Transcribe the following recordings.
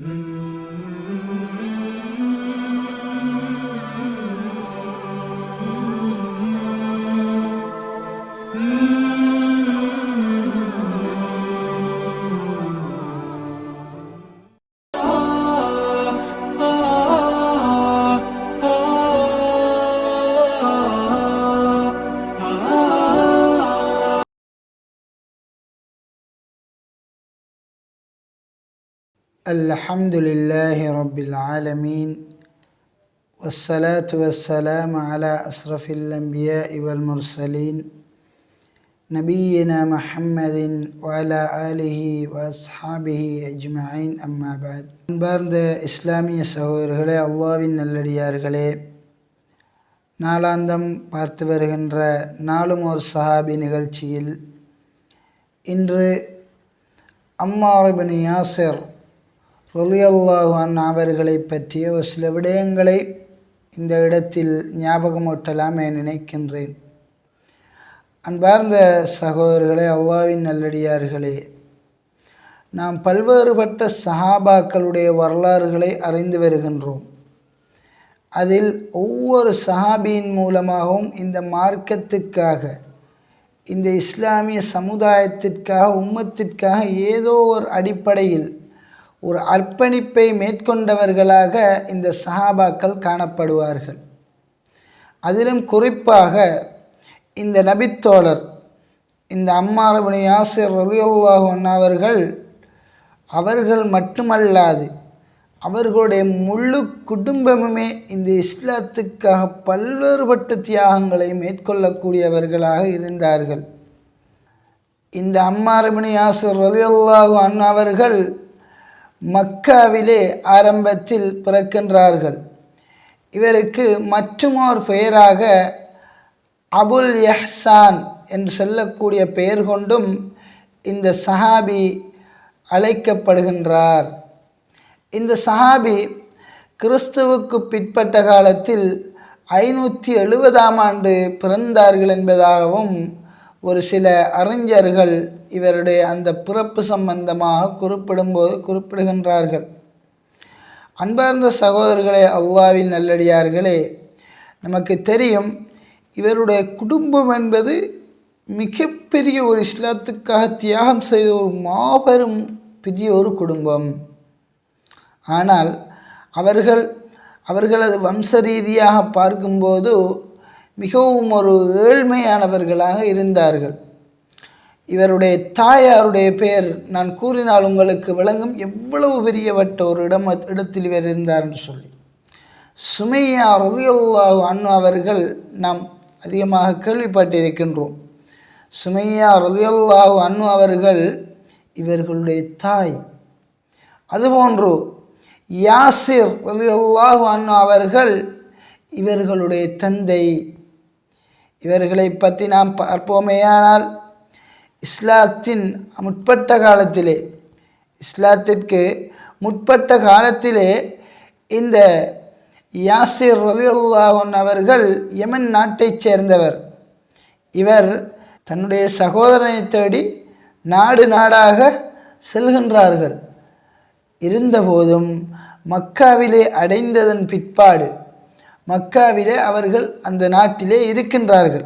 Mm-hmm. الحمد لله رب العالمين والصلاة والسلام على أشرف الأنبياء والمرسلين نبينا محمد وعلى آله وأصحابه أجمعين أما بعد அன்பார்ந்த இஸ்லாமிய சகோதரர்களே அல்லாவின் நல்லடியார்களே நாளாந்தம் பார்த்து வருகின்ற நாளும் ஒரு சஹாபி நிகழ்ச்சியில் இன்று அம்மாரபின் யாசர் ரலியல்லாஹான் அவர்களை பற்றிய ஒரு சில விடயங்களை இந்த இடத்தில் ஞாபகமூட்டலாம் என நினைக்கின்றேன். அன்பார்ந்த சகோதரர்களே அல்லாவின் நல்லடியார்களே நாம் பல்வேறுபட்ட சஹாபாக்களுடைய வரலாறுகளை அறிந்து வருகின்றோம். அதில் ஒவ்வொரு சஹாபியின் மூலமாகவும் இந்த மார்க்கத்துக்காக இந்த இஸ்லாமிய சமுதாயத்திற்காக உம்மத்திற்காக ஏதோ ஒரு அடிப்படையில் ஒரு அர்ப்பணிப்பை மேற்கொண்டவர்களாக இந்த சஹாபாக்கள் காணப்படுவார்கள். அதிலும் குறிப்பாக இந்த நபித்தோழர் இந்த அம்மாரபுனி யாசிர் ரலியுல்லாஹன் அவர்கள் அவர்கள் மட்டுமல்லாது அவர்களுடைய முழு குடும்பமுமே இந்த இஸ்லாத்துக்காக பல்வேறுபட்ட தியாகங்களை மேற்கொள்ளக்கூடியவர்களாக இருந்தார்கள். இந்த அம்மாரபினி யாசிர் ரலியுல்லாஹு அண்ணா அவர்கள் மக்காவிலே ஆரம்பத்தில் பிறக்கின்றார்கள். இவருக்கு மற்றுமோர் பெயராக அபுல் யஹ்சான் என்று சொல்லக்கூடிய பெயர் கொண்டும் இந்த சஹாபி அழைக்கப்படுகின்றார். இந்த சஹாபி கிறிஸ்துவுக்கு பிற்பட்ட காலத்தில் ஐநூற்றி எழுபதாம் ஆண்டு பிறந்தார்கள் என்பதாகவும் ஒரு சில அறிஞர்கள் இவருடைய அந்த பிறப்பு சம்பந்தமாக குறிப்பிடும்போது குறிப்பிடுகின்றார்கள். அன்பார்ந்த சகோதரர்களே அல்லாவின் நல்லடியார்களே நமக்கு தெரியும் இவருடைய குடும்பம் என்பது மிகப்பெரிய ஒரு இஸ்லாத்துக்காக தியாகம் செய்த ஒரு மாபெரும் பெரிய ஒரு குடும்பம். ஆனால் அவர்கள் அவர்களது வம்ச ரீதியாக பார்க்கும்போது மிகவும் ஒரு ஏழ்மையானவர்களாக இருந்தார்கள். இவருடைய தாயாருடைய பெயர் நான் கூறினால் உங்களுக்கு விளங்கும் எவ்வளவு பெரியவட்ட ஒரு இடம் இடத்தில் இவர் இருந்தார் என்று சொல்லி. சுமையா ரலியல்லாஹு அண்ணு அவர்கள் நாம் அதிகமாக கேள்விப்பட்டிருக்கின்றோம். சுமையா ரலியல்லாஹு அண்ணு அவர்கள் இவர்களுடைய தாய். அதுபோன்று யாசிர் ரலியல்லாஹு அண்ணு அவர்கள் இவர்களுடைய தந்தை. இவர்களை பற்றி நாம் பார்ப்போமேயானால் இஸ்லாத்தின் முற்பட்ட காலத்திலே இஸ்லாத்திற்கு முற்பட்ட காலத்திலே இந்த யாசிர் ரலியுல்லாஹன் அவர்கள் யமன் நாட்டைச் சேர்ந்தவர். இவர் தன்னுடைய சகோதரனை தேடி நாடு நாடாக செல்கின்றார்கள். இருந்தபோதும் மக்காவிலே அடைந்ததன் பிற்பாடு மக்காவிலே அவர்கள் அந்த நாட்டிலே இருக்கின்றார்கள்.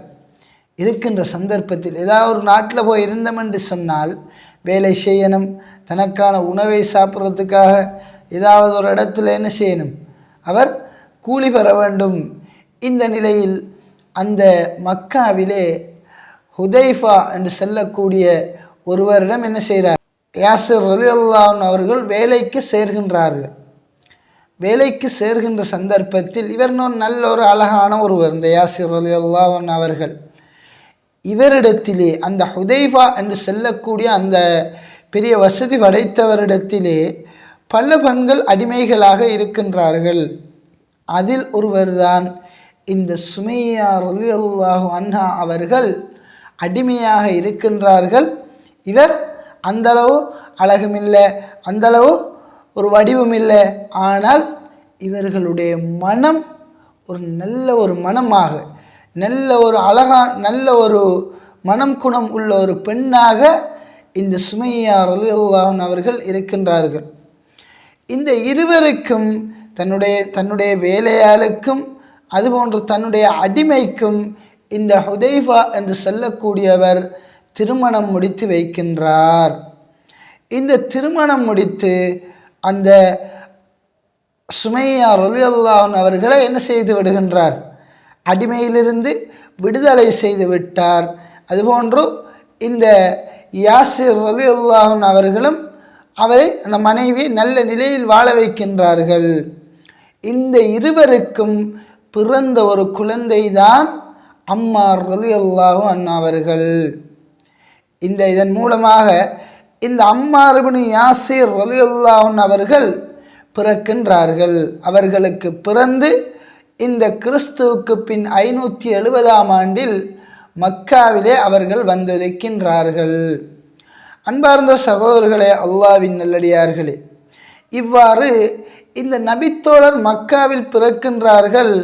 இருக்கின்ற சந்தர்ப்பத்தில் ஏதாவது ஒரு நாட்டில் போய் இருந்தோம் என்று சொன்னால் வேலை செய்யணும் தனக்கான உணவை சாப்பிட்றதுக்காக ஏதாவது ஒரு இடத்துல என்ன செய்யணும்? அவர் கூலி பெற வேண்டும். இந்த நிலையில் அந்த மக்காவிலே ஹுதைஃபா என்று செல்லக்கூடிய ஒருவரிடம் என்ன செய்கிறார்? யாசர் ரலி அல்லான் அவர்கள் வேலைக்கு சேர்கின்றார்கள். வேலைக்கு சேர்கின்ற சந்தர்ப்பத்தில் இவர் நல்ல ஒரு அழகான ஒருவர் இந்த யாசிர் அலி அல்லாஹன் அவர்கள். இவரிடத்திலே அந்த ஹுதைஃபா என்று செல்லக்கூடிய அந்த பெரிய வசதி படைத்தவரிடத்திலே பல பெண்கள் அடிமைகளாக இருக்கின்றார்கள். அதில் ஒருவர்தான் இந்த சுமையா ரலி அல்லாஹு அன்ஹா அவர்கள் அடிமையாக இருக்கின்றார்கள். இவர் அந்தளவு அழகுமில்லை அந்தளவு ஒரு வடிவம் இல்லை. ஆனால் இவர்களுடைய மனம் ஒரு நல்ல ஒரு மனமாக நல்ல ஒரு அழகா நல்ல ஒரு மனம் குணம் உள்ள ஒரு பெண்ணாக இந்த சுமையா ரலியல்லாஹன் அவர்கள் இருக்கின்றார்கள். இந்த இருவருக்கும் தன்னுடைய தன்னுடைய வேலையாளுக்கும் அதுபோன்று தன்னுடைய அடிமைக்கும் இந்த ஹுதைஃபா என்று சொல்லக்கூடியவர் திருமணம் முடித்து வைக்கின்றார். இந்த திருமணம் முடித்து அந்த சுமையா ரலியல்லாஹன் அவர்களை என்ன செய்து விடுகின்றார்? அடிமையிலிருந்து விடுதலை செய்து விட்டார். அதுபோன்று இந்த யாசிர் ரலியல்லாஹன் அவர்களும் அவரை அந்த மனைவியை நல்ல நிலையில் வாழ வைக்கின்றார்கள். இந்த இருவருக்கும் பிறந்த ஒரு குழந்தைதான் அம்மா ரலியல்லாஹு அண்ணா அவர்கள். இந்த இதன் மூலமாக இந்த அம்மாறுபின் யாசிர் ரலியல்லாஹன் அவர்கள் பிறக்கின்றார்கள். அவர்களுக்கு பிறந்து இந்த கிறிஸ்துவுக்கு பின் ஐநூற்றி எழுபதாம் ஆண்டில் மக்காவிலே அவர்கள் வந்திருக்கின்றார்கள். அன்பார்ந்த சகோதரர்களே அல்லாவின் நல்லடியார்களே இவ்வாறு இந்த நபித்தோழர் மக்காவில் பிறக்கின்றார்கள்.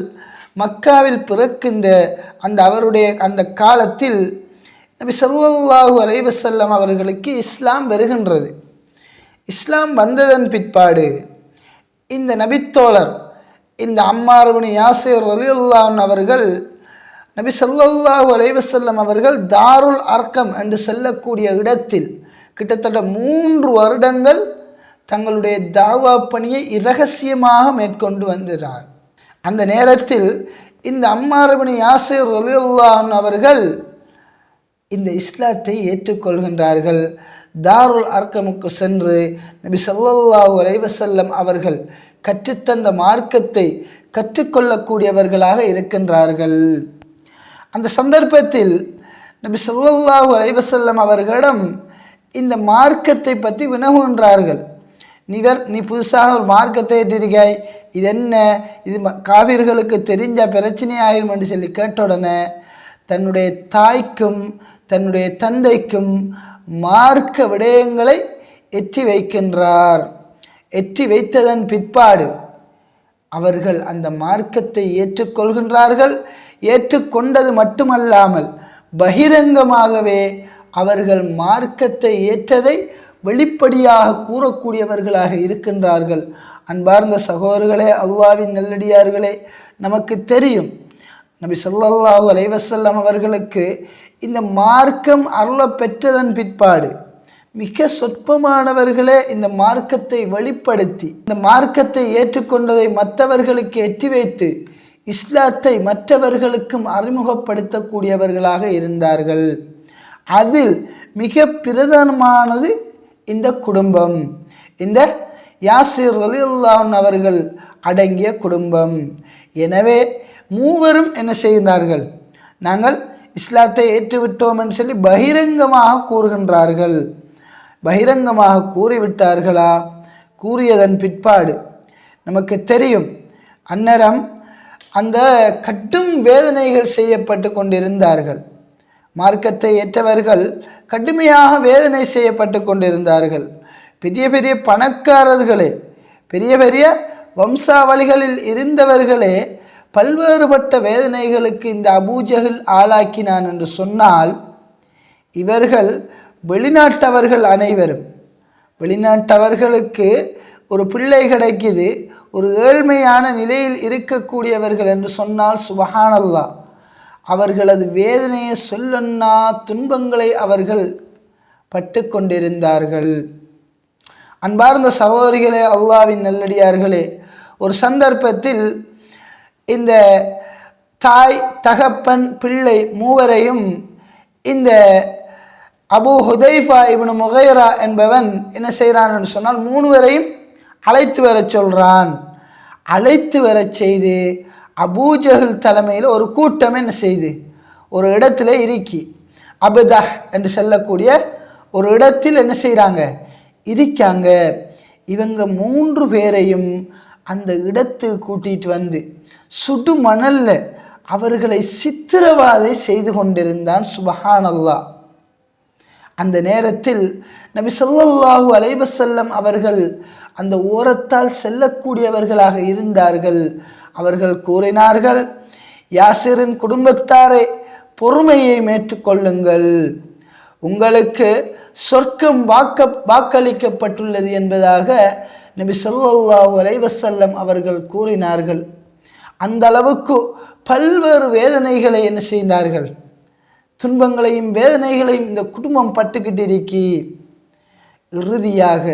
மக்காவில் பிறக்கின்ற அந்த அவருடைய அந்த காலத்தில் நபி ஸல்லல்லாஹு அலைவசல்லம் அவர்களுக்கு இஸ்லாம் வருகின்றது. இஸ்லாம் வந்ததன் பிற்பாடு இந்த நபித்தோழர் இந்த அம்மாரபுனி யாசிர் அலியுல்லான் அவர்கள் நபி ஸல்லல்லாஹு அலைவசல்லம் அவர்கள் தாருல் அர்க்கம் என்று செல்லக்கூடிய இடத்தில் கிட்டத்தட்ட மூன்று வருடங்கள் தங்களுடைய தாவா பணியை இரகசியமாக மேற்கொண்டு வந்தார் அந்த நேரத்தில் இந்த அம்மாரபுனி யாசிர் அலியுல்லான் அவர்கள் இந்த இஸ்லாத்தை ஏற்றுக்கொள்கின்றார்கள். தாருல் அர்க்கமுக்கு சென்று நபி சல்லாஹூ அலைவசல்லம் அவர்கள் கற்றுத்தந்த மார்க்கத்தை கற்றுக்கொள்ளக்கூடியவர்களாக இருக்கின்றார்கள். அந்த சந்தர்ப்பத்தில் நபி சல்லாஹூ அலைவசல்லம் அவர்களிடம் இந்த மார்க்கத்தை பற்றி வினவுகின்றார்கள் நீவர் நீ புதுசாக ஒரு மார்க்கத்தை ஏற்றிருக்காய் இது என்ன? இது ம- காவிர்களுக்கு தெரிஞ்ச பிரச்சனை ஆயிரும் என்று சொல்லி கேட்ட உடனே தன்னுடைய தாய்க்கும் தன்னுடைய தந்தைக்கும் மார்க்க விடயங்களை எற்றி வைக்கின்றார். எற்றி வைத்ததன் பிற்பாடு அவர்கள் அந்த மார்க்கத்தை ஏற்றுக்கொள்கின்றார்கள். ஏற்றுக்கொண்டது மட்டுமல்லாமல் பகிரங்கமாகவே அவர்கள் மார்க்கத்தை ஏற்றதை வெளிப்படியாக கூறக்கூடியவர்களாக இருக்கின்றார்கள். அன்பார்ந்த சகோதரர்களே அல்லாவின் நல்லடியார்களே நமக்கு தெரியும். நபி ஸல்லல்லாஹு அலைவசல்லம் அவர்களுக்கு இந்த மார்க்கம் அருளப் பெற்றதன் பிற்பாடு மிக சொற்பமானவர்களே இந்த மார்க்கத்தை வெளிப்படுத்தி இந்த மார்க்கத்தை ஏற்றுக்கொண்டதை மற்றவர்களுக்கு எட்டி வைத்து இஸ்லாத்தை மற்றவர்களுக்கும் அறிமுகப்படுத்தக்கூடியவர்களாக இருந்தார்கள். அதில் மிக பிரதானமானது இந்த குடும்பம். இந்த யாசிர் ரலியுல்லாஹன் அவர்கள் அடங்கிய குடும்பம். எனவே மூவரும் என்ன செய்கிறார்கள் நாங்கள் இஸ்லாத்தை ஏற்றுவிட்டோம் என்று சொல்லி பகிரங்கமாக கூறுகின்றார்கள். பகிரங்கமாக கூறிவிட்டார்களா? கூறியதன் பிற்பாடு நமக்கு தெரியும். அன்னரம் அந்த கட்டும் வேதனைகள் செய்யப்பட்டு கொண்டிருந்தார்கள். மார்க்கத்தை ஏற்றவர்கள் கடுமையாக வேதனை செய்யப்பட்டு கொண்டிருந்தார்கள். பெரிய பெரிய பணக்காரர்களே பெரிய பெரிய வம்சாவளிகளில் இருந்தவர்களே பல்வேறுபட்ட வேதனைகளுக்கு இந்த அபூஜகில் ஆளாக்கினான் என்று சொன்னால் இவர்கள் வெளிநாட்டவர்கள் அனைவரும் வெளிநாட்டவர்களுக்கு ஒரு பிள்ளை கிடைக்குது ஒரு ஏழ்மையான நிலையில் இருக்கக்கூடியவர்கள் என்று சொன்னால் சுபஹானல்லா அவர்களது வேதனையை சொல்லன்னா துன்பங்களை அவர்கள் பட்டு கொண்டிருந்தார்கள். அன்பார்ந்த சகோதரிகளே அல்லாவின் நல்லடியார்களே ஒரு சந்தர்ப்பத்தில் இந்த தாய் தகப்பன் பிள்ளை மூவரையும் இந்த அபு ஹுதைஃபா இவனு முகைரா என்பவன் என்ன செய்கிறான்னு சொன்னால் மூணுவரையும் அழைத்து வர சொல்கிறான் அழைத்து வரச் செய்து அபூஜஹல் தலைமையில் ஒரு கூட்டம் என்ன செய்து ஒரு இடத்துல இருக்கி அபுதஹ் என்று சொல்லக்கூடிய ஒரு இடத்தில் என்ன செய்கிறாங்க இருக்காங்க. இவங்க மூன்று பேரையும் அந்த இடத்துக்கு கூட்டிகிட்டு வந்து சுடு மணல்ல அவர்களை சித்திரவாதை செய்து கொண்டிருந்தான் சுபஹானல்லா. அந்த நேரத்தில் நபி ஸல்லல்லாஹு அலைவசல்லம் அவர்கள் அந்த ஓரத்தால் செல்லக்கூடியவர்களாக இருந்தார்கள். அவர்கள் கூறினார்கள் யாசிரின் குடும்பத்தாரே பொறுமையை மேற்றுக்கொள்ளுங்கள் உங்களுக்கு சொர்க்கம் வாக்க வாக்களிக்கப்பட்டுள்ளது என்பதாக நபி ஸல்லல்லாஹு அலைவசல்லம் அவர்கள் கூறினார்கள். அந்த அளவுக்கு பல்வேறு வேதனைகளை என்ன செய்தார்கள்? துன்பங்களையும் வேதனைகளையும் இந்த குடும்பம் பட்டுக்கிட்டு இருக்கி. இறுதியாக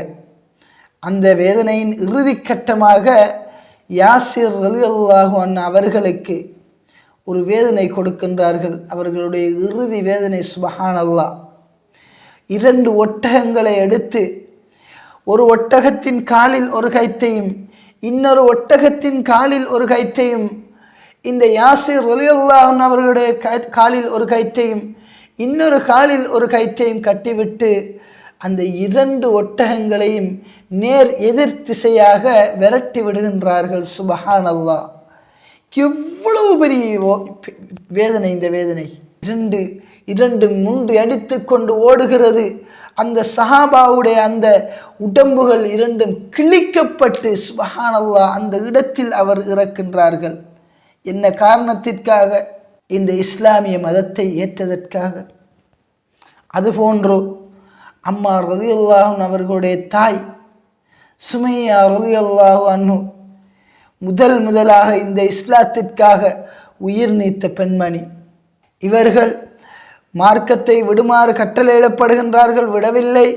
அந்த வேதனையின் இறுதி கட்டமாக யாசிர் ரலியல்லாஹு அவர்களுக்கு ஒரு வேதனை கொடுக்கின்றார்கள். அவர்களுடைய இறுதி வேதனை சுபஹானல்லாஹ். இரண்டு ஒட்டகங்களை எடுத்து ஒரு ஒட்டகத்தின் காலில் ஒரு கைத்தையும் இன்னொரு ஒட்டகத்தின் காலில் ஒரு கயிற்றையும் இந்த யாசிர் ரலியுல்லாஹன் அவர்களுடைய காலில் ஒரு கயிற்றையும் இன்னொரு காலில் ஒரு கயிற்றையும் கட்டிவிட்டு அந்த இரண்டு ஒட்டகங்களையும் நேர் எதிர் திசையாக விரட்டி விடுகின்றார்கள். சுபஹான் அல்லாஹ் எவ்வளவு பெரிய ஓ- வேதனை இந்த வேதனை. இரண்டு இரண்டு மூன்று அடித்து கொண்டு ஓடுகிறது. அந்த சஹாபாவுடைய அந்த உடம்புகள் இரண்டும் கிழிக்கப்பட்டு சுபஹானல்லா அந்த இடத்தில் அவர் இறக்கின்றார்கள். என்ன காரணத்திற்காக? இந்த இஸ்லாமிய மதத்தை ஏற்றதற்காக. அதுபோன்று அம்மா ரலியல்லாஹன் அவர்களுடைய தாய் சுமையா ரலியல்லாஹு அன்னு முதல் முதலாக இந்த இஸ்லாத்திற்காக உயிர் நீத்த பெண்மணி. இவர்கள் மார்க்கத்தை விடுமாறு கட்டளையிடப்படுகின்றார்கள் விடவில்லை.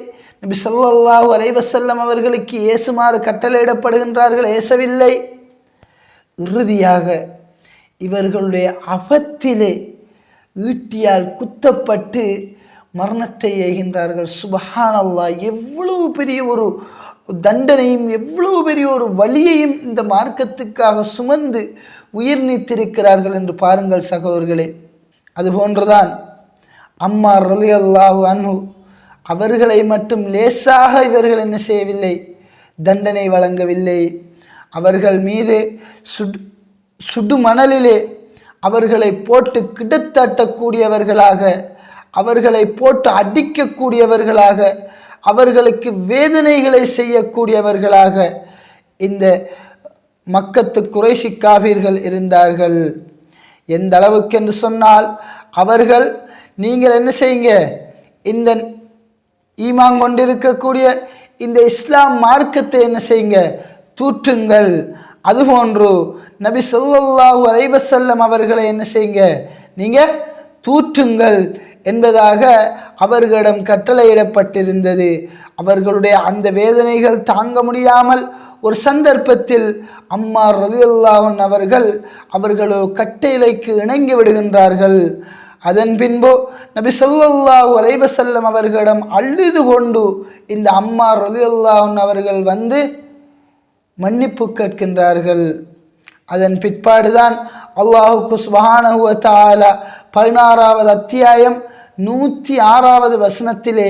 நபி சொல்லாஹு அலைவசல்லம் அவர்களுக்கு ஏசுமாறு கட்டளையிடப்படுகின்றார்கள் ஏசவில்லை. இறுதியாக இவர்களுடைய அவத்திலே ஈட்டியால் குத்தப்பட்டு மரணத்தை எய்கின்றார்கள் சுபஹானல்லாஹ் எவ்வளவு பெரிய ஒரு தண்டனையும் எவ்வளவு பெரிய ஒரு வழியையும் இந்த மார்க்கத்துக்காக சுமந்து உயிர் நீத்திருக்கிறார்கள் என்று பாருங்கள் சகோதரர்களே. அதுபோன்றுதான் அம்மா ரலியல்லாஹு அன்ஹு. அவர்களை மட்டும் லேசாக இவர்கள் என்ன செய்யவில்லை தண்டனை வழங்கவில்லை. அவர்கள் மீது சுடு சுடு மணலிலே அவர்களை போட்டு கிட்டத்தட்டக்கூடியவர்களாக அவர்களை போட்டு அடிக்கக்கூடியவர்களாக அவர்களுக்கு வேதனைகளை செய்யக்கூடியவர்களாக இந்த மக்கத்து குறைசி காவீர்கள் இருந்தார்கள். எந்த அளவுக்கு என்று சொன்னால் அவர்கள் நீங்கள் என்ன செய்யுங்க? இந்த ஈமான் கொண்டிருக்கக்கூடிய இந்த இஸ்லாம் மார்க்கத்தை என்ன செய்யுங்க? தூற்றுங்கள். அதுபோன்று நபி ஸல்லல்லாஹு அலைவசல்லம் அவர்களை என்ன செய்யுங்க? நீங்கள் தூற்றுங்கள் என்பதாக அவர்களிடம் கட்டளையிடப்பட்டிருந்தது. அவர்களுடைய அந்த வேதனைகள் தாங்க முடியாமல் ஒரு சந்தர்ப்பத்தில் அம்மா ரலியல்லாஹன் அவர்கள் அவர்களோ கட்டளைக்கு இணங்கி விடுகின்றார்கள். அதன் பின்பு நபி ஸல்லல்லாஹு அலைவசல்லம் அவர்களிடம் அழுது கொண்டு இந்த அம்மா ரலியல்லாஹன் அவர்கள் வந்து மன்னிப்பு கேட்கின்றார்கள். அதன் பிற்பாடுதான் அல்லாஹுக்கு சுபஹானஹு தாலா பதினாறாவது அத்தியாயம் நூற்றி ஆறாவது வசனத்திலே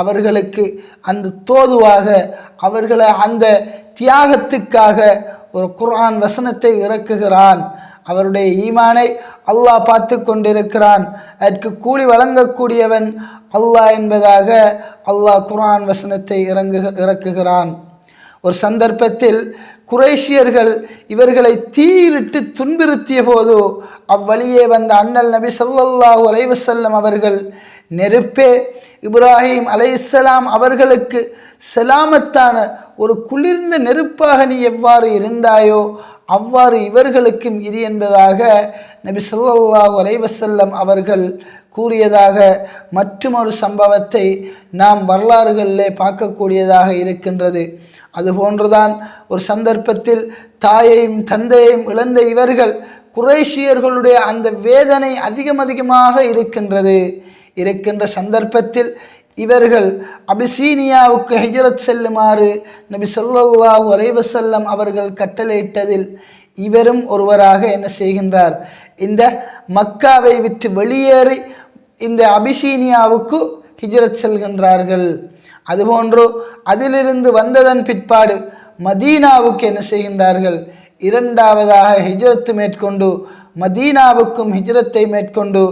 அவர்களுக்கு அந்த தோதுவாக அவர்களை அந்த தியாகத்துக்காக ஒரு குர்ஆன் வசனத்தை இறக்குகிறான். அவருடைய ஈமானை அல்லாஹ் பார்த்து கொண்டிருக்கிறான் அதற்கு கூலி வழங்கக்கூடியவன் அல்லாஹ் என்பதாக அல்லாஹ் குரான் வசனத்தை இறங்கு இறக்குகிறான். ஒரு சந்தர்ப்பத்தில் குறைஷியர்கள் இவர்களை தீயிலிட்டு துன்புறுத்திய போது அவ்வழியே வந்த அண்ணல் நபி சொல்லல்லாஹு அலைவசல்லம் அவர்கள் நெருப்பே இப்ராஹிம் அலைசலாம் அவர்களுக்கு செலாமத்தான ஒரு குளிர்ந்த நெருப்பாக நீ எவ்வாறு இருந்தாயோ அவ்வாறு இவர்களுக்கும் இது என்பதாக நபி சொல்லாஹ் அலைவசல்லம் அவர்கள் கூறியதாக மற்றுமொரு சம்பவத்தை நாம் வரலாறுகளிலே பார்க்கக்கூடியதாக இருக்கின்றது. அதுபோன்றுதான் ஒரு சந்தர்ப்பத்தில் தாயையும் தந்தையையும் இழந்த இவர்கள் குறைஷியர்களுடைய அந்த வேதனை அதிகம் அதிகமாக இருக்கின்றது. இருக்கின்ற சந்தர்ப்பத்தில் இவர்கள் அபிசீனியாவுக்கு ஹிஜரத் செல்லுமாறு நபி ஸல்லல்லாஹு அலைவசல்லம் அவர்கள் கட்டளையிட்டதில் இவரும் ஒருவராக என்ன செய்கின்றார்? இந்த மக்காவை விட்டு வெளியேறி இந்த அபிசீனியாவுக்கு ஹிஜரத் செல்கின்றார்கள். அதுபோன்று அதிலிருந்து வந்ததன் பிற்பாடு மதீனாவுக்கு என்ன செய்கின்றார்கள்? இரண்டாவதாக ஹிஜரத்து மேற்கொண்டு மதீனாவுக்கும் ஹிஜரத்தை மேற்கொண்டு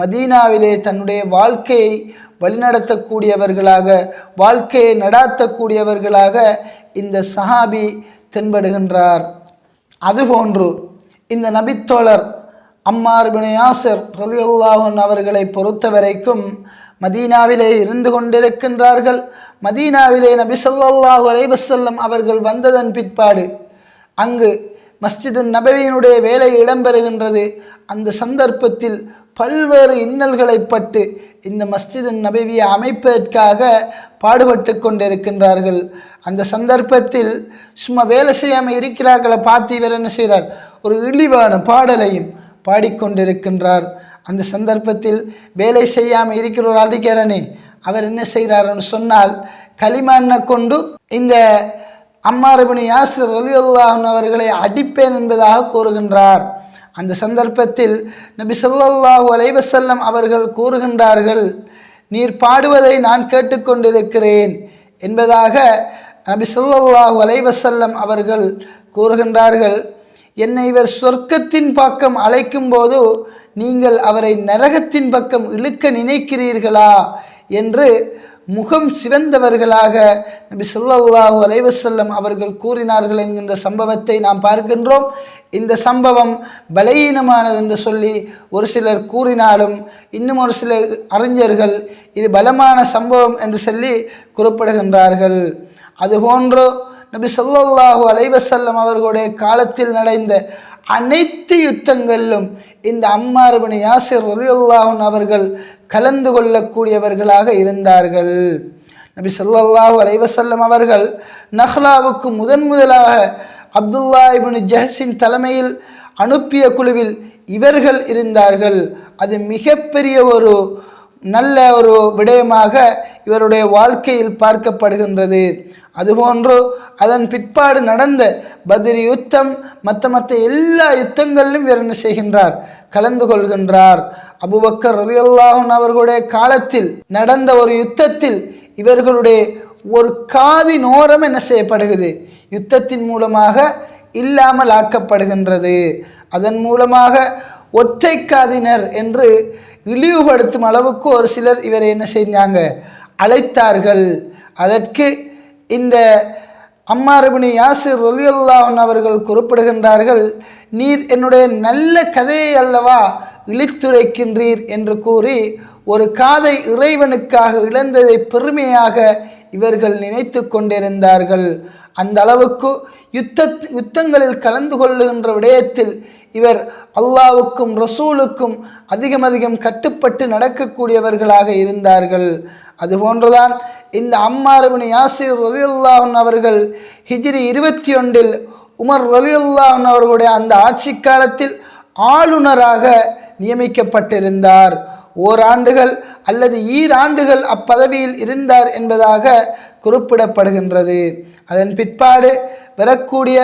மதீனாவிலே தன்னுடைய வாழ்க்கையை வழிநடத்தக்கூடியவர்களாக வாழ்க்கையை நடாத்தக்கூடியவர்களாக இந்த சஹாபி தென்படுகின்றார். அதுபோன்று இந்த நபித்தோழர் அம்மார் பினயாசர் ரலியுல்லாஹன் அவர்களை பொறுத்த வரைக்கும் மதீனாவிலே இருந்து கொண்டிருக்கின்றார்கள். மதீனாவிலே நபி சொல்லாஹு அலைவசல்லம் அவர்கள் வந்ததன் பிற்பாடு அங்கு மஸ்ஜிது நபவியினுடைய வேலை இடம்பெறுகின்றது. அந்த சந்தர்ப்பத்தில் பல்வேறு இன்னல்களை பட்டு இந்த மஸ்ஜிது நபவியை அமைப்பதற்காக பாடுபட்டு கொண்டிருக்கின்றார்கள். அந்த சந்தர்ப்பத்தில் சும்மா வேலை செய்யாமல் இருக்கிறார்களை பார்த்து இவர் என்ன செய்கிறார் ஒரு இழிவான பாடலையும் பாடிக்கொண்டிருக்கின்றார் அந்த சந்தர்ப்பத்தில் வேலை செய்யாமல் இருக்கிற ஒரு அடிக்கிறனே அவர் என்ன செய்கிறாருன்னு சொன்னால் களிமண்ணை கொண்டு இந்த அம்மாரபின் யாசர் அலி அல்லாஹன் அவர்களை அடிப்பேன் என்பதாக கூறுகின்றார். அந்த சந்தர்ப்பத்தில் நபி ஸல்லல்லாஹு அலைவசல்லம் அவர்கள் கூறுகின்றார்கள் நீர் பாடுவதை நான் கேட்டுக்கொண்டிருக்கிறேன் என்பதாக நபி ஸல்லல்லாஹு அலைவசல்லம் அவர்கள் கூறுகின்றார்கள். என்னை இவர் சொர்க்கத்தின் பக்கம் அழைக்கும் போது நீங்கள் அவரை நரகத்தின் பக்கம் இழுக்க நினைக்கிறீர்களா? என்று முகம் சிவந்தவர்களாக நபி சொல்லாஹூ அலைவசல்லம் அவர்கள் கூறினார்கள் என்கின்ற சம்பவத்தை நாம் பார்க்கின்றோம். இந்த சம்பவம் பலகீனமானது என்று சொல்லி ஒரு சிலர் கூறினாலும் இன்னும் ஒரு சில அறிஞர்கள் இது பலமான சம்பவம் என்று சொல்லி குறிப்பிடுகின்றார்கள். அதுபோன்று நபி சொல்லாஹூ அலைவசல்லம் அவர்களுடைய காலத்தில் நடந்த அனைத்து யுத்தங்களிலும் இந்த அம்மார்பணி யாசிர் ரலியுல்லாஹன் அவர்கள் கலந்து கொள்ளக்கூடியவர்களாக இருந்தார்கள். நபி ஸல்லல்லாஹு அலைவசல்லம் அவர்கள் நஹ்லாவுக்கு முதன் முதலாக அப்துல்லா இபின் ஜஹஸின் தலைமையில் அனுப்பிய குழுவில் இவர்கள் இருந்தார்கள். அது மிகப்பெரிய ஒரு நல்ல ஒரு விடயமாக இவருடைய வாழ்க்கையில் பார்க்கப்படுகின்றது. அதுபோன்று அதன் பிற்பாடு நடந்த பத்ரி யுத்தம் மற்ற மற்ற எல்லா யுத்தங்களிலும் இவர் என்ன செய்கின்றார்? கலந்து கொள்கின்றார். அபுபக்கர் ரலியல்லாஹன் அவர்களுடைய காலத்தில் நடந்த ஒரு யுத்தத்தில் இவர்களுடைய ஒரு காதி நோரம் என்ன செய்யப்படுகிறது? யுத்தத்தின் மூலமாக இல்லாமல் ஆக்கப்படுகின்றது. அதன் மூலமாக ஒற்றை காதினர் என்று இழிவுபடுத்தும் அளவுக்கு ஒரு சிலர் இவரை என்ன செஞ்சாங்க அழைத்தார்கள். அதற்கு இந்த அம்மாரபினி யாசிர் ரொலியுல்லாஹன் அவர்கள் குறிப்பிடுகின்றார்கள் நீர் என்னுடைய நல்ல கதையை அல்லவா இழித்துரைக்கின்றீர்? என்று கூறி ஒரு காதை இறைவனுக்காக இழந்ததை பெருமையாக இவர்கள் நினைத்து கொண்டிருந்தார்கள். அந்த அளவுக்கு யுத்த யுத்தங்களில் கலந்து கொள்ளுகின்ற விடயத்தில் இவர் அல்லாவுக்கும் ரசூலுக்கும் அதிகம் அதிகம் கட்டுப்பட்டு நடக்கக்கூடியவர்களாக இருந்தார்கள். அதுபோன்றுதான் இந்த அம்மாரபின் யாசிர் ரலியுல்லாஹன் அவர்கள் ஹிஜ்ரி இருபத்தி ஒன்றில் உமர் ரலியுல்லாஹன் அவர்களுடைய அந்த ஆட்சி காலத்தில் ஆளுநராக நியமிக்கப்பட்டிருந்தார். ஓராண்டுகள் அல்லது ஈராண்டுகள் அப்பதவியில் இருந்தார் என்பதாக குறிப்பிடப்படுகின்றது. அதன் பிற்பாடு வரக்கூடிய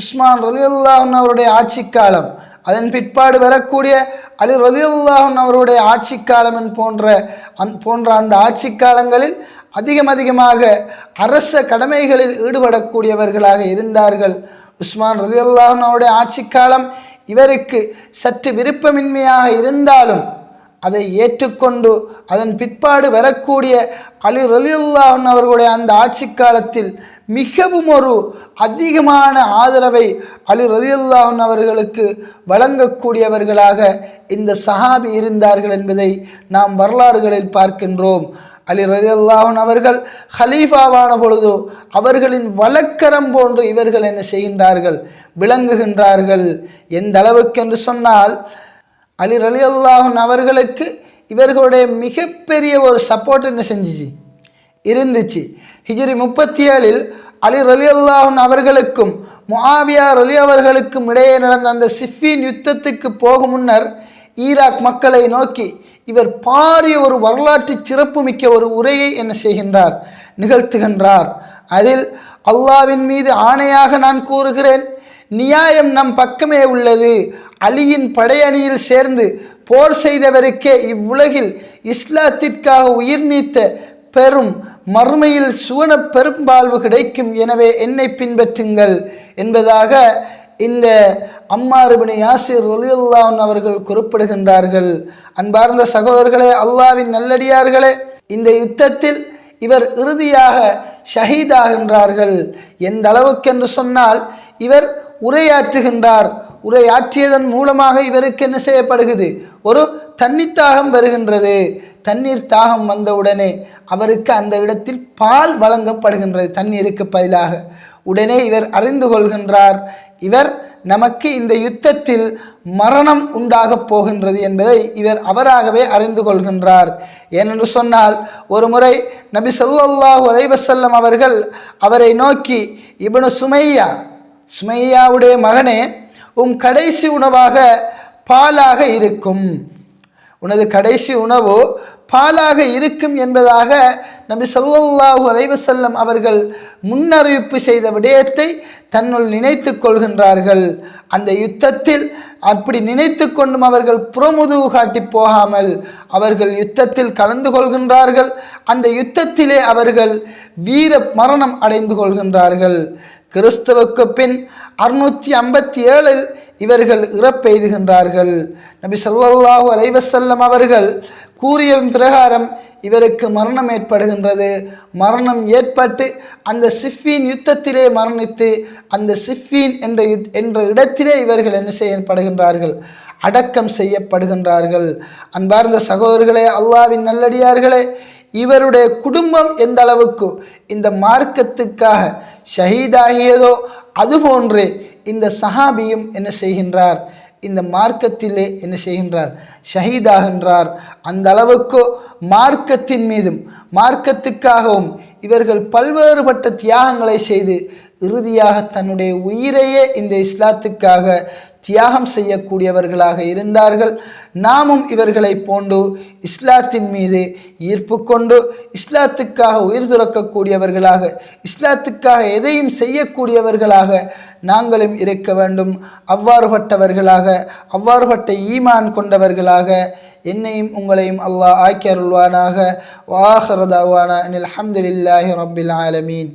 உஸ்மான் ரலியுல்லாஹன் அவருடைய ஆட்சி காலம் அதன் பிற்பாடு வரக்கூடிய அலி ரலியுல்லாஹன் அவருடைய ஆட்சி காலம் போன்ற அந் போன்ற அந்த ஆட்சி காலங்களில் அதிகம் அதிகமாக அரச கடமைகளில் ஈடுபடக்கூடியவர்களாக இருந்தார்கள். உஸ்மான் ரலியுல்லாஹன் அவருடைய ஆட்சி காலம் இவருக்கு சற்று விருப்பமின்மையாக இருந்தாலும் அதை ஏற்றுக்கொண்டு அதன் பிற்பாடு வரக்கூடிய அலி ரலியுல்லான் அவர்களுடைய அந்த ஆட்சி காலத்தில் மிகவும் ஒரு அதிகமான ஆதரவை அலி ரலியுல்லான் அவர்களுக்கு வழங்கக்கூடியவர்களாக இந்த சஹாபி இருந்தார்கள் என்பதை நாம் வரலாறுகளில் பார்க்கின்றோம். அலி ரலியுல்லாஹன் அவர்கள் ஹலீஃபாவான பொழுது அவர்களின் வழக்கரம் போன்று இவர்கள் என்ன செய்கின்றார்கள்? விளங்குகின்றார்கள். எந்த அளவுக்கு என்று சொன்னால் அலி அலி அல்லாஹன் அவர்களுக்கு இவர்களுடைய மிகப்பெரிய ஒரு சப்போர்ட் என்ன செஞ்சிச்சு? இருந்துச்சு. ஹிஜிரி முப்பத்தி ஏழில் அலி அலி அல்லாஹன் அவர்களுக்கும் முஆவியா அலி அவர்களுக்கும் இடையே நடந்த அந்த சிஃபின் யுத்தத்துக்கு போகும் முன்னர் ஈராக் மக்களை நோக்கி இவர் பாரிய ஒரு வரலாற்று சிறப்புமிக்க ஒரு உரையை என்ன செய்கின்றார்? நிகழ்த்துகின்றார். அதில் அல்லாவின் மீது ஆணையாக நான் கூறுகிறேன் நியாயம் நம் பக்கமே உள்ளது. அலியின் படையணியில் சேர்ந்து போர் செய்தவருக்கே இவ்வுலகில் இஸ்லாத்திற்காக உயிர் நீத்த பெரும் மறுமையில் சுவன பெரும்பாழ்வு கிடைக்கும் எனவே என்னை பின்பற்றுங்கள் என்பதாக இந்த அம்மாறுபினி யாசிர் ரலியுல்லான் அவர்கள் குறிப்பிடுகின்றார்கள். அன்பார்ந்த சகோதரர்களே அல்லாவின் நல்லடியார்களே இந்த யுத்தத்தில் இவர் இறுதியாக ஷஹீதாகின்றார்கள். எந்த அளவுக்கென்று சொன்னால் இவர் உரையாற்றுகின்றார். உரையாற்றியதன் மூலமாக இவருக்கு என்ன செய்யப்படுகிறது? ஒரு தண்ணித்தாகம் வருகின்றது. தண்ணீர் தாகம் வந்தவுடனே அவருக்கு அந்த இடத்தில் பால் வழங்கப்படுகின்றது தண்ணீருக்கு பதிலாக. உடனே இவர் அறிந்து கொள்கின்றார் இவர் நமக்கு இந்த யுத்தத்தில் மரணம் உண்டாகப் போகின்றது என்பதை இவர் அவராகவே அறிந்து கொள்கின்றார். ஏனென்று சொன்னால் ஒரு முறை நபி சொல்லாஹு அலைவசல்லம் அவர்கள் அவரை நோக்கி இவனு சுமையா சுமையாவுடைய மகனே உம் கடைசி உணவாக பாலாக இருக்கும். உனது கடைசி உணவு பாலாக இருக்கும் என்பதாக நபி சொல்லாஹு அலைவசல்லம் அவர்கள் முன்னறிவிப்பு செய்த விடயத்தை தன்னுள் நினைத்து கொள்கின்றார்கள். அந்த யுத்தத்தில் அப்படி நினைத்து கொண்டும் அவர்கள் புறமுதுவு காட்டி போகாமல் அவர்கள் யுத்தத்தில் கலந்து கொள்கின்றார்கள். அந்த யுத்தத்திலே அவர்கள் வீர மரணம் அடைந்து கொள்கின்றார்கள். கிறிஸ்துவுக்கு பின் அறுநூற்றி ஐம்பத்தி ஏழில் இவர்கள் இறப்பெய்துகின்றார்கள். நபி ஸல்லல்லாஹு அலைவசல்லம் அவர்கள் கூறிய பிரகாரம் இவருக்கு மரணம் ஏற்படுகின்றது. மரணம் ஏற்பட்டு அந்த சிஃபீன் யுத்தத்திலே மரணித்து அந்த சிஃபீன் என்ற யுத்- என்ற இடத்திலே இவர்கள் என்ன செய்யப்படுகின்றார்கள்? அடக்கம் செய்யப்படுகின்றார்கள். அன்பார்ந்த சகோதரர்களே அல்லாவின் நல்லடியார்களே இவருடைய குடும்பம் எந்த அளவுக்கு இந்த மார்க்கத்துக்காக ஷஹீதாகியதோ அதுபோன்றே இந்த சஹாபியும் என்ன செய்கின்றார்? இந்த மார்க்கத்திலே என்ன செய்கின்றார்? ஷஹீதாகின்றார். அந்த அளவுக்கு மார்க்கத்தின் மீதும் மார்க்கத்துக்காகவும் இவர்கள் பல்வேறுபட்ட தியாகங்களை செய்து இறுதியாக தன்னுடைய உயிரையே இந்த இஸ்லாத்துக்காக தியாகம் செய்யக்கூடியவர்களாக இருந்தார்கள். நாமும் இவர்களை போன்று இஸ்லாத்தின் மீது ஈர்ப்பு கொண்டு இஸ்லாத்துக்காக உயிர் துறக்கக்கூடியவர்களாக இஸ்லாத்துக்காக எதையும் செய்யக்கூடியவர்களாக நாங்களும் இருக்க வேண்டும். அவ்வாறுபட்டவர்களாக அவ்வாறுபட்ட ஈமான் கொண்டவர்களாக என்னையும் உங்களையும் அல்லாஹ் ஆக்கியருள்வானாக வாஹரதாவான அனில் அஹமதுல்லாஹி ரபில் ஆலமீன்.